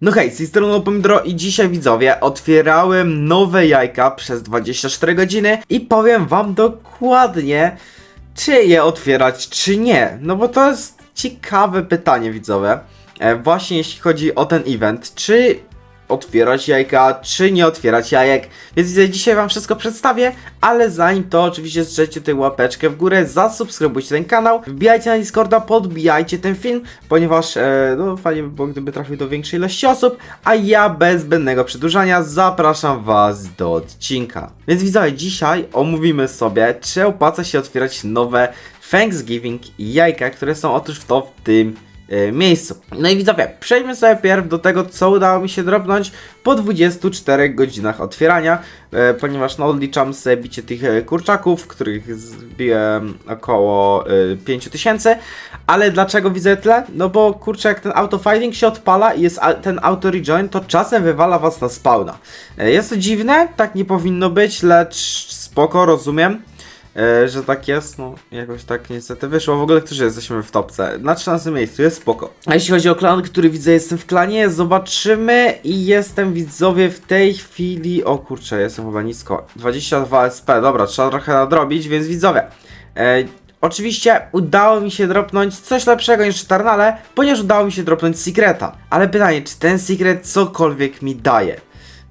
No hej, z tej strony i dzisiaj widzowie otwierałem nowe jajka przez 24 godziny i powiem wam dokładnie, czy je otwierać, czy nie. No bo to jest ciekawe pytanie widzowie. E, właśnie jeśli chodzi o ten event, czy otwierać jajka, czy nie otwierać jajek. Więc dzisiaj wam wszystko przedstawię, ale zanim to oczywiście strzelcie tę łapeczkę w górę, zasubskrybujcie ten kanał, wbijajcie na Discorda, podbijajcie ten film, ponieważ e, no fajnie by było, gdyby trafił do większej ilości osób, a ja bez zbędnego przedłużania zapraszam was do odcinka. Więc widzowie, dzisiaj omówimy sobie, czy opłaca się otwierać nowe Thanksgiving jajka, które są otóż w to w tym miejscu. No i widzowie, przejdźmy sobie pierw do tego, co udało mi się dropnąć po 24 godzinach otwierania, e, ponieważ no odliczam sobie bicie tych e, kurczaków, których zbiłem około e, 5000, ale dlaczego widzę tyle? No bo kurczę, jak ten autofighting się odpala i jest ten auto rejoin, to czasem wywala was na spawna. Jest to dziwne, tak nie powinno być, lecz spoko, rozumiem. E, że tak jest, no jakoś tak niestety wyszło. W ogóle, którzy jesteśmy w topce? Na 13 miejscu, jest spoko. A jeśli chodzi o klan, który widzę, jestem w klanie, zobaczymy i jestem widzowie w tej chwili, o kurczę, jestem chyba nisko, 22 SP, dobra, trzeba trochę nadrobić, więc widzowie, e, Oczywiście udało mi się dropnąć coś lepszego niż Eternale, ponieważ udało mi się dropnąć Secreta. Ale pytanie, czy ten Secret cokolwiek mi daje?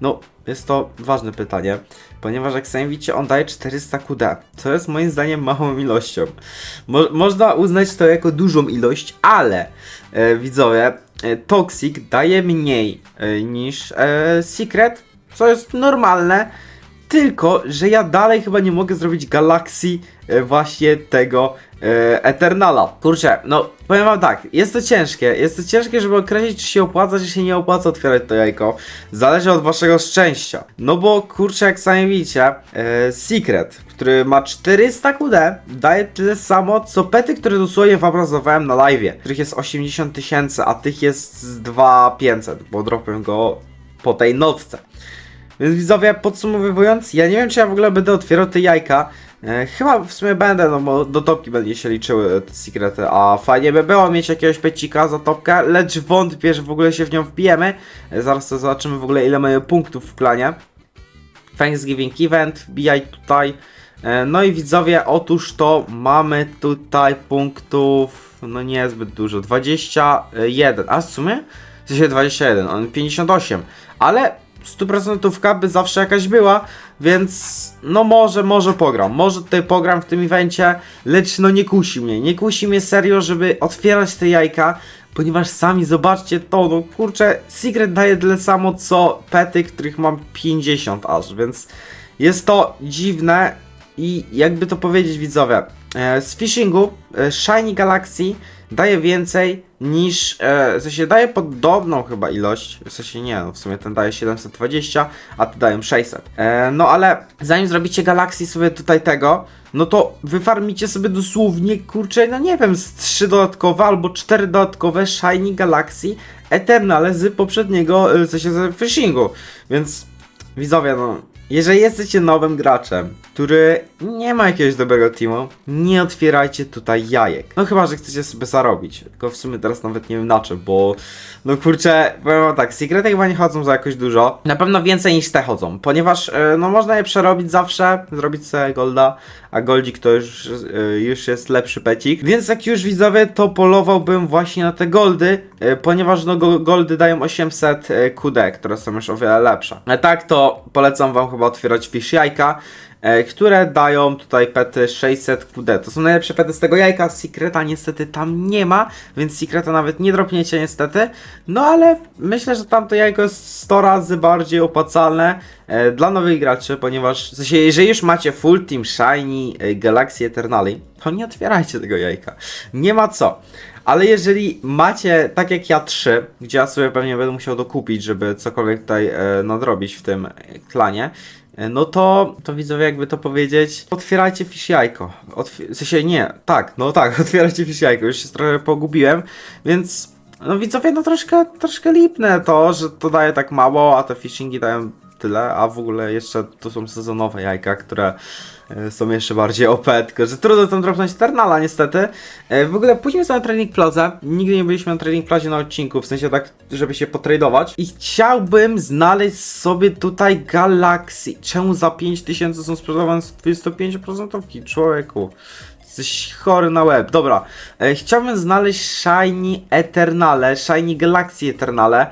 No, jest to ważne pytanie, ponieważ jak sami widzicie, on daje 400 QD, co jest moim zdaniem małą ilością. Mo można uznać to jako dużą ilość, ale e, widzowie, e, Toxic daje mniej e, niż e, Secret, co jest normalne, tylko, że ja dalej chyba nie mogę zrobić galakcji e, właśnie tego Eternala. Kurczę, no powiem wam tak, jest to ciężkie, jest to ciężkie, żeby określić, czy się opłaca, czy się nie opłaca otwierać to jajko. Zależy od waszego szczęścia. No bo kurczę, jak sami widzicie, e, Secret, który ma 400 QD, daje tyle samo, co pety, które dosłownie wam na live, których jest 80 tysięcy, a tych jest z 2500, bo dropię go po tej nocce. Więc widzowie, podsumowując, ja nie wiem, czy ja w ogóle będę otwierał te jajka. E, chyba w sumie będę, no bo do topki będzie się liczyły te sekrety, a fajnie by było mieć jakiegoś pecika za topkę, lecz wątpię, że w ogóle się w nią wbijemy. E, zaraz to zobaczymy w ogóle ile mamy punktów w planie. Thanksgiving Event, wbijaj tutaj. E, No i widzowie, otóż to mamy tutaj punktów, no niezbyt dużo, 21, a w sumie? W sensie 21, on 58, ale 100% by zawsze jakaś była, więc no może, może pogram, może tutaj pogram w tym evencie, lecz no nie kusi mnie, nie kusi mnie serio, żeby otwierać te jajka, ponieważ sami zobaczcie to, no kurczę, Secret daje tyle samo co pety, których mam 50 aż, więc jest to dziwne i jakby to powiedzieć widzowie, e, z phishingu e, Shiny Galaxy daje więcej niż, e, w sensie daje podobną chyba ilość, w sensie nie, no w sumie ten daje 720, a te dają 600. E, no ale zanim zrobicie Galaxy sobie tutaj tego, no to wyfarmicie sobie dosłownie, kurczę, no nie wiem, z 3 dodatkowe albo 4 dodatkowe Shiny Galaxy Eternale z poprzedniego, w sensie z phishingu, więc widzowie, no jeżeli jesteście nowym graczem, który nie ma jakiegoś dobrego teamu, nie otwierajcie tutaj jajek. No chyba, że chcecie sobie zarobić. Tylko w sumie teraz nawet nie wiem na czym, bo no kurczę, powiem wam tak, sekrety chyba nie chodzą za jakoś dużo. Na pewno więcej niż te chodzą, ponieważ e, no można je przerobić zawsze, zrobić sobie golda, a goldzik to już, e, już jest lepszy pecik. Więc jak już widzowie, to polowałbym właśnie na te goldy, e, ponieważ no go- goldy dają 800 e, QD, które są już o wiele lepsze. A tak to polecam wam chyba otwierać fish jajka, e, które dają tutaj pety 600 QD. To są najlepsze pety z tego jajka, Secreta niestety tam nie ma, więc Secreta nawet nie dropniecie niestety. No ale myślę, że tamto jajko jest 100 razy bardziej opłacalne e, dla nowych graczy, ponieważ w sensie, jeżeli już macie full team Shiny e, Galaxy Eternali, to nie otwierajcie tego jajka. Nie ma co. Ale jeżeli macie, tak jak ja, trzy, gdzie ja sobie pewnie będę musiał dokupić, żeby cokolwiek tutaj e, nadrobić w tym e, klanie, e, no to, to widzowie, jakby to powiedzieć, otwierajcie fish jajko. Otw- w sensie nie, tak, no tak, otwierajcie fish jajko, już się trochę pogubiłem, więc no widzowie, no troszkę, troszkę lipne to, że to daje tak mało, a te fishingi dają tyle, a w ogóle jeszcze to są sezonowe jajka, które e, są jeszcze bardziej OP, tylko że trudno tam dropnąć Eternala niestety. E, W ogóle pójdźmy sobie na Training Plaza. Nigdy nie byliśmy na Training Plazie na odcinku, w sensie tak, żeby się potradować. I chciałbym znaleźć sobie tutaj Galaxy. Czemu za 5000 są sprzedawane z 25% człowieku? Jesteś chory na łeb. Dobra, e, chciałbym znaleźć Shiny Eternale, Shiny Galaxy Eternale.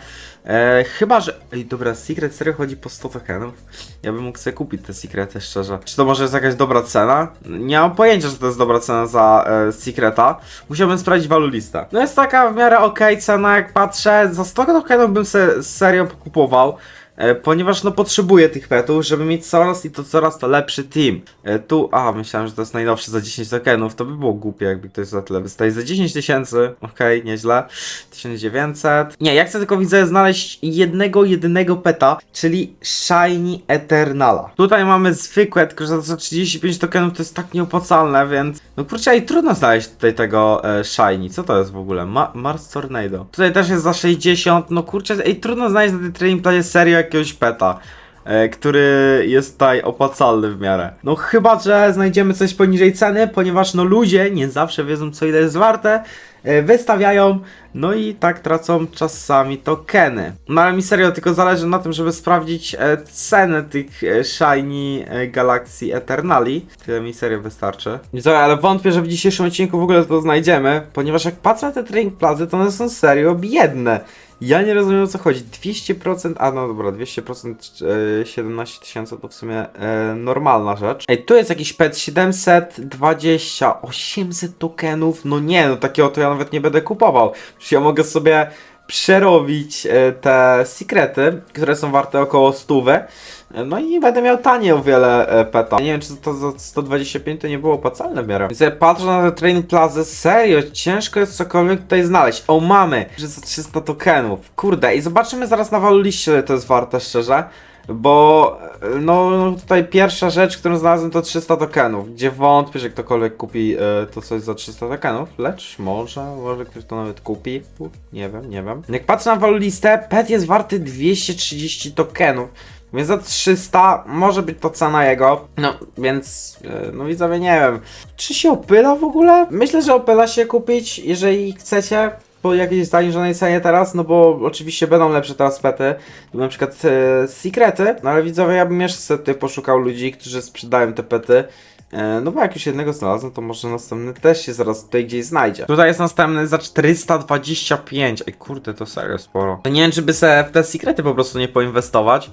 E, chyba, że... Ej, dobra, Secret serio chodzi po 100 tokenów. Ja bym mógł sobie kupić te Secrety, szczerze. Czy to może jest jakaś dobra cena? Nie mam pojęcia, że to jest dobra cena za e, Secreta. Musiałbym sprawdzić listę. No jest taka w miarę okej cena, jak patrzę. Za 100 tokenów bym se serio kupował. E, ponieważ no potrzebuję tych petów, żeby mieć coraz i to coraz to lepszy team. E, tu, a myślałem, że to jest najnowszy za 10 tokenów, to by było głupie jakby ktoś za tyle wystaje. Za 10 tysięcy, okej, nieźle. 1900. Nie, ja chcę tylko widzę znaleźć jednego, jedynego peta, czyli Shiny Eternala. Tutaj mamy zwykłe, tylko że za 35 tokenów to jest tak nieopłacalne, więc no kurczę, i trudno znaleźć tutaj tego e, Shiny. Co to jest w ogóle? Ma Mars Tornado. Tutaj też jest za 60, no kurczę, ej, trudno znaleźć na tej trading playe serio jakiegoś peta. e, Który jest tutaj opłacalny w miarę. No chyba, że znajdziemy coś poniżej ceny, ponieważ no ludzie nie zawsze wiedzą co ile jest warte, e, wystawiają, no i tak tracą czasami tokeny. No ale mi serio tylko zależy na tym, żeby sprawdzić e, cenę tych Shiny Galaxy Eternali. Tyle mi serio wystarczy. Widzowie, ale wątpię, że w dzisiejszym odcinku w ogóle to znajdziemy, ponieważ jak patrzę na te trading plazy, to one są serio biedne. Ja nie rozumiem o co chodzi. 200%, a no dobra, 200% e, 17 tysięcy to w sumie e, normalna rzecz. Ej, tu jest jakiś pet 720, 800 tokenów. No nie, no takiego to ja nawet nie będę kupował. Przecież ja mogę sobie przerobić e, te sekrety, które są warte około 100. No i będę miał tanie o wiele e, peta. Nie wiem, czy to za 125 to nie było opłacalne w miarę. Patrzę na te training plazy, serio, ciężko jest cokolwiek tutaj znaleźć. O, mamy, że za 300 tokenów. Kurde, i zobaczymy zaraz na walu liście, ile to jest warte, szczerze. Bo, e, no, no tutaj pierwsza rzecz, którą znalazłem to 300 tokenów, gdzie wątpię, że ktokolwiek kupi e, to coś za 300 tokenów, lecz może, może ktoś to nawet kupi, U, nie wiem, nie wiem. Jak patrzę na walu listę, pet jest warty 230 tokenów. Więc za 300 może być to cena jego. No, więc, e, no widzowie, nie wiem. Czy się opyla w ogóle? Myślę, że opyla się kupić, jeżeli chcecie. Po jakiejś zaniżonej cenie teraz, no bo oczywiście będą lepsze teraz pety, na przykład e, sekrety, no ale widzowie, ja bym jeszcze tutaj poszukał ludzi, którzy sprzedają te pety, e, no bo jak już jednego znalazłem, to może następny też się zaraz tutaj gdzieś znajdzie. Tutaj jest następny za 425, ej kurde, to serio sporo. Nie wiem, czy by sobie w te sekrety po prostu nie poinwestować,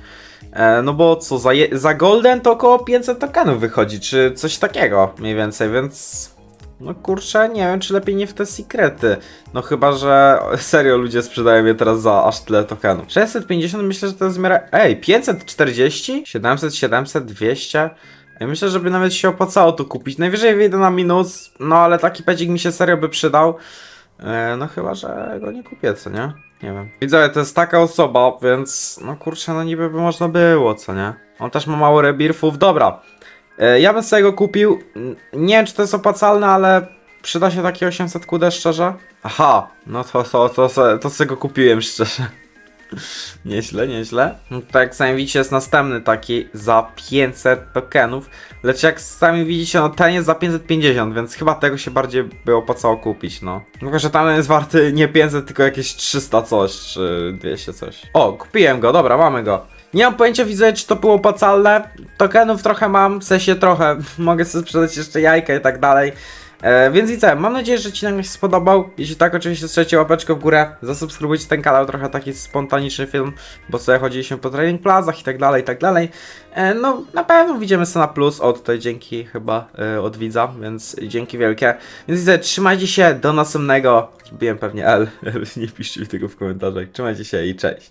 E, no bo co, za, za Golden to około 500 tokenów wychodzi, czy coś takiego mniej więcej, więc... No kurczę, nie wiem, czy lepiej nie w te sekrety. No chyba, że serio ludzie sprzedają je teraz za aż tyle tokenów. 650 myślę, że to jest w miarę... Ej, 540? 700, 700, 200? Ja myślę, żeby nawet się opłacało to kupić. Najwyżej wyjdę na minus, no ale taki pecik mi się serio by przydał. E, no chyba, że go nie kupię, co nie? Nie wiem. Widzę, to jest taka osoba, więc no kurczę, no niby by można było, co nie? On też ma mało rebirfów. Dobra. E, ja bym sobie go kupił. Nie wiem, czy to jest opłacalne, ale przyda się takie 800 kudę szczerze? Aha, no to, to, to, to, sobie go kupiłem szczerze. Nieźle, nieźle. No jak sami widzicie jest następny taki za 500 tokenów. Lecz jak sami widzicie, no ten jest za 550, więc chyba tego się bardziej by opłacało kupić, no. Tylko, że tam jest warty nie 500, tylko jakieś 300 coś, czy 200 coś. O, kupiłem go, dobra, mamy go. Nie mam pojęcia, widzę, czy to było opłacalne. Tokenów trochę mam, w sensie trochę. Mogę sobie sprzedać jeszcze jajka i tak dalej. E, więc i co, mam nadzieję, że Ci nagle się spodobał. Jeśli tak, oczywiście strzelcie łapeczkę w górę, zasubskrybujcie ten kanał, trochę taki spontaniczny film, bo sobie chodziliśmy po training plazach i tak dalej, i tak dalej. E, no, na pewno widzimy sobie na plus, o tutaj dzięki chyba e, od widza, więc dzięki wielkie. Więc widzę, trzymajcie się, do następnego. Zgubiłem pewnie L, nie piszcie mi tego w komentarzach. Trzymajcie się i cześć.